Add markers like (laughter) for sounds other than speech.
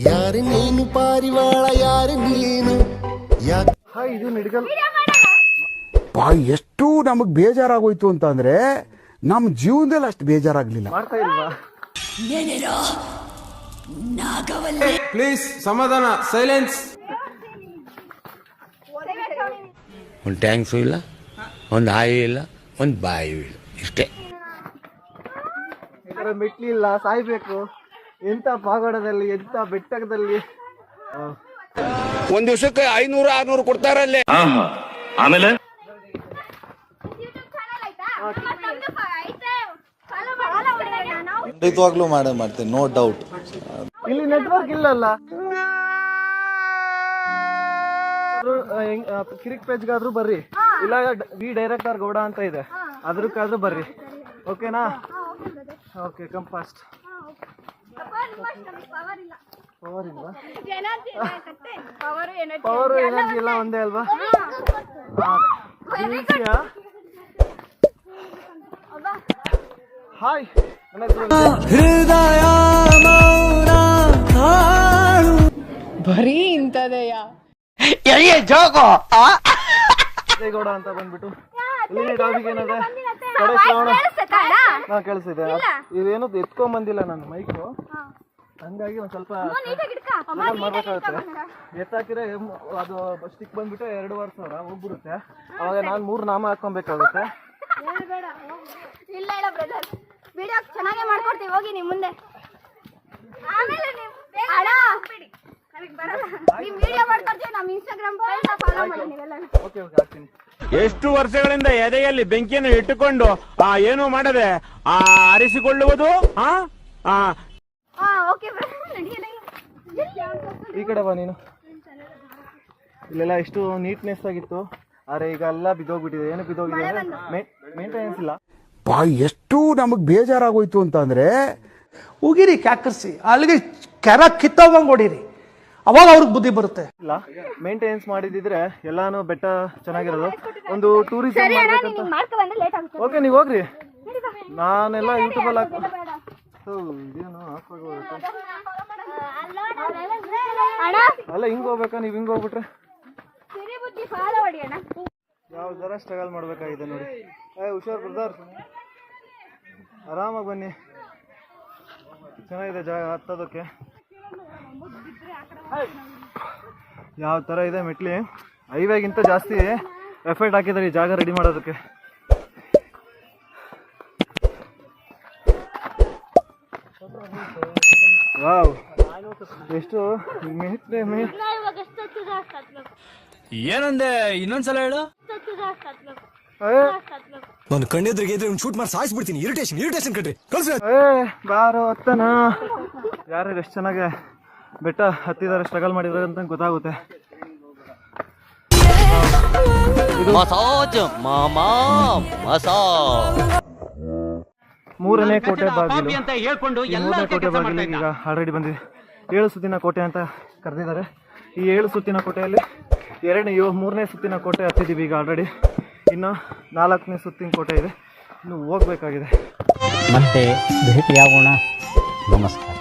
ಯಾರು ನೀನು ಪಾರಿವಾಳ ಯಾರು ನೀನು? ಇದು ನಿಡ್ಗಲ್ ಪಾ ಎಷ್ಟು ನಮಗೆ ಬೇಜಾರಾಗೋಯ್ತು ಅಂತಂದ್ರೆ ನಮ್ಮ ಜೀವನದಲ್ಲಿ ಅಷ್ಟು ಬೇಜಾರಾಗ್ಲಿಲ್ಲ. ಮಾಡ್ತಾ ಇಲ್ವಾ? ಪ್ಲೀಸ್ ಸಮಾಧಾನ ಸೈಲೆನ್ಸ್ ಒಂದು ಟ್ಯಾಂಕ್ಸು ಇಲ್ಲ ಒಂದು ಹಾಯಿ ಇಲ್ಲ ಒಂದು ಬಾಯಿ ಇಲ್ಲ ಇಷ್ಟೇ. ಥರ ಮೆಟ್ಲಿಲ್ಲ ಸಾಯ್ಬೇಕು. ಎಂತ ಪಾಗೋಡದಲ್ಲಿ ಎಂತ ಬೆಟ್ಟದಲ್ಲಿ ಒಂದ್ ಒಂದು ದಿವಸಕ್ಕೆ ಐನೂರು ಆರ್ನೂರು ಕೊಡ್ತಾರಲ್ಲೇ ಆಮೇಲೆ? ಖಂಡಿತವಾಗ್ಲೂ ಮಾಡೇ ಮಾಡ್ತೀನಿ ನೋ ಡೌಟ್ ಇಲ್ಲಿ ನೆಟ್ವರ್ಕ್ ಇಲ್ಲಲ್ಲ. ಕಿರಿಕ್ ಪೇಜ್ಗಾದ್ರೂ ಬರ್ರಿ. ಇಲ್ಲ ವಿ ಡೈರೆಕ್ಟರ್ ಗೌಡ ಅಂತ ಇದೆ. ಅದಕ್ಕಾದ್ರೂ ಬರ್ರಿ. ಓಕೆನಾ ಓಕೆ ಕಮ್ ಫಾಸ್ಟ್ ಪವರ್ ಇಲ್ವಾ ಪವರ್ ಎನರ್ಜಿ ಎಲ್ಲ ಒಂದೇ ಅಲ್ವಾ? ಹಾಯ್ ಹೃದಯ ಬರೀ ಇಂಥದೆಯ? ಜೋಗೋ (laughs) ಅಂತ ಬಂದ್ಬಿಟ್ಟು. ಇಲ್ಲಿ ಟಾಪಿಕ್ ಏನದೆ ಕಡೆ ಶ್ರಾವಣ ಹಾ ಕೇಳಿಸಿದೆ ಇದೇನು ಎತ್ಕೊಂಡ್ ಬಂದಿಲ್ಲ ನಾನು ಮೈಕು ಹಂಗಾಗಿ ಒಂದ್ ಸ್ವಲ್ಪ ಮಾಡ್ಬೇಕಾಗುತ್ತೆ ಎತ್ತಾಕಿದ್ರೆ ಅದು ಸ್ಟಿಕ್ ಬಂದ್ಬಿಟ್ಟು ಎರಡೂವರೆ ಸಾವಿರ ಹೋಗ್ಬಿಡುತ್ತೆ. ಅವಾಗ ನಾನು ಮೂರು ನಾಮ ಹಾಕೊಬೇಕಾಗುತ್ತೆ ಇಲ್ಲ ಇಲ್ಲ ಬ್ರದರ್ ವಿಡಿಯೋ ಚೆನ್ನಾಗೇ ಮಾಡ್ಕೊಡ್ತೀವಿ. ಹೋಗಿ ನಿಮ್ಮ ಮುಂದೆ. ಆಮೇಲೆ ನೀವು ಅಣ್ಣ. ನೀವು ವಿಡಿಯೋ ಮಾಡ್ಕೊಡ್ತೀವಿ ನಮ್ಮ ಇನ್ಸ್ಟಾಗ್ರಾಮ್ ಎಷ್ಟು ವರ್ಷಗಳಿಂದ ಎದೆಯಲ್ಲಿ ಬೆಂಕಿಯನ್ನು ಇಟ್ಟುಕೊಂಡು ಆ ಏನು ಮಾಡದೆ ಆ ಆರಿಸಿಕೊಳ್ಳುವುದು ಆ ಆ. ಓಕೆ ಬ್ರದರ್ ನಡೆಯಲ್ಲ ಈ ಕಡೆ ಬಾ ನೀನು. ಇಲ್ಲೆಲ್ಲ ಎಷ್ಟು ನೀಟ್ನೆಸ್ ಆಗಿತ್ತು. ಆದ್ರೆ ಈಗ ಎಲ್ಲ ಬಿದ್ದೋಗ್ಬಿಟ್ಟಿದೆ. ಏನು ಬಿದ್ದೋಗಿದೆ ಮೇಂಟೆನೆನ್ಸ್ ಇಲ್ಲ. ಬಾ ಎಷ್ಟು ನಮಗೆ ಬೇಜಾರಾಗೋಯ್ತು ಅಂತಂದ್ರೆ ಉಗಿರಿ ಕ್ಯಾಕರ್ಸಿ ಅಲ್ಲಿಗೆ ಕೆರ ಕಿತ್ತೋಗಂಗ್ ಹೊಡೀರಿ. ಅವಾಗ ಅವ್ರಿಗೆ ಬುದ್ಧಿ ಬರುತ್ತೆ. ಇಲ್ಲ ಮೇಂಟೆನೆನ್ಸ್ ಮಾಡಿದಿದ್ರೆ ಎಲ್ಲಾನು ಬೆಟ್ಟ ಚೆನ್ನಾಗಿರೋದು. ಒಂದು ಟೂರಿಸಂ ಸರಿ ಅಣ್ಣ ಮಾಡ್ಬೇಕಂತ. ನೀನು ಮಾಡ್ಕೊ ಬಂದ್ರೆ ಲೇಟ್ ಆಗುತ್ತೆ. ಓಕೆ ನೀವು ಹೋಗ್ರಿ. ನಾನೆಲ್ಲ ಯೂಟ್ಯೂಬಲ್ಲಿ ಹಾಕಿ ಇದೇನು ಅಲ್ಲ ಹಿಂಗ್ ಹೋಗ್ಬೇಕಾ? ನೀವು ಹಿಂಗ್ ಹೋಗ್ಬಿಟ್ರೆ? ಸಿರಿ ಬುದ್ಧಿ ಫಾಲೋ ಮಾಡಿ ಅಣ್ಣ. ಯಾವ ಥರ ಸ್ಟ್ರಗಲ್ ಮಾಡ್ಬೇಕಾಗಿದೆ ನೋಡಿ. ಏ ಹುಷಾರ್ ಬ್ರದರ್. ಆರಾಮಾಗಿ ಬನ್ನಿ. ಚೆನ್ನಾಗಿದೆ ಜಾಗ ಹತ್ತೋದಕ್ಕೆ. ಯಾವ ಥರ ಇದೆ ಮೆಟ್ಲಿ? ಹೈವೇಗಿಂತ ಜಾಸ್ತಿ ಎಫರ್ಟ್ ಹಾಕಿದ್ದಾರೆ ಈ ಜಾಗ ರೆಡಿ ಮಾಡೋದಕ್ಕೆ. ವಾವ್. ಎಷ್ಟು ಮೆಟ್ಲೆ ಏನಂದೆ? ಇನ್ನೊಂದ್ಸಲ ಹೇಳು. ನನ್ನ ನಾನು ಕಣ್ಣೆದ್ರಿಗೆ ಇದ್ರೆ ಶೂಟ್ ಮಾಡಿ ಸಾಯಿಸ್ಬಿಡ್ತೀನಿ. ಇರಿಟೇಷನ್ ಇರಿಟೇಷನ್ ಕಟ್ರಿ ಕಳ್ಸಿ ಏ ಬಾರೋ ಅತ್ತನ ಯಾರು ಎಷ್ಟು ಚೆನ್ನಾಗಿ ಬೆಟ್ಟ ಹತ್ತಿದ್ದಾರೆ ಸ್ಟ್ರಗಲ್ ಮಾಡಿದ್ದಾರೆ ಅಂತ ಗೊತ್ತಾಗುತ್ತೆ. ಮಸಾಜ್ ಮಾಮಾ ಮಸಾಜ್ ಮೂರನೇ ಕೋಟೆ ಬಾಗಿಲು. ಮೂರನೇ ಕೋಟೆ ಬಾಗಿಲು ಈಗ ಆಲ್ರೆಡಿ ಬಂದಿದೆ. ಏಳು ಸುತ್ತಿನ ಕೋಟೆ ಅಂತ ಕರೆದಿದ್ದಾರೆ. ಈ ಏಳು ಸುತ್ತಿನ ಕೋಟೆಯಲ್ಲಿ ಎರಡನೇ ಯೋ ಮೂರನೇ ಸುತ್ತಿನ ಕೋಟೆ ಹತ್ತಿದ್ದೀವಿ ಈಗ ಆಲ್ರೆಡಿ ಇನ್ನು ನಾಲ್ಕನೇ ಸುತ್ತಿನ ಕೋಟೆ ಇದೆ. ಇನ್ನು ಹೋಗ್ಬೇಕಾಗಿದೆ. ಮತ್ತೆ ಭೇಟಿಯಾಗೋಣ. ನಮಸ್ಕಾರ.